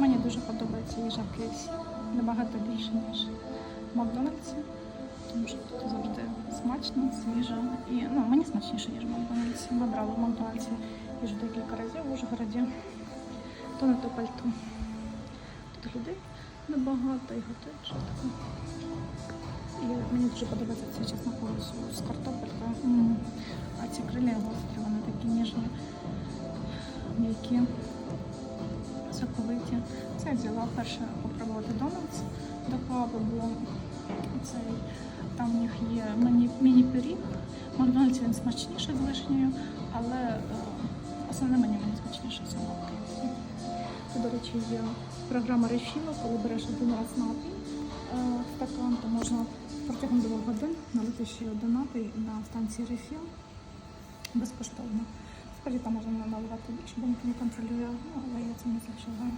Мені дуже подобається їжа в KFC. Набагато більше, ніж в Макдональдсі. Тому що тут завжди смачно, свіжо. І ну, мені смачніше, ніж в Макдональдсі. Ми брали в Макдональдсі їжу декілька разів в Ужгороді. То не то пальто. Тут людей небагато і готують швидко. І мені дуже подобається цей чесноковий соус з картопелькою. А ці крилля гострі, вони такі ніжні, м'які, соковиті. Це я взяла перше попробувати до кави, бо цей, там у них є міні- міні-пиріг. В Макдональдсі він смачніший з вишнею, але е, основне мені мені смачніше в KFC. Тут, до речі, є програма рефілу, коли береш один раз напій е, стакан, то можна протягом двох годин налити ще один напій на станції рефіл безкоштовно. Справді там можна наливати більше, бо ніхто не контролює, ну, але це не зачуваю.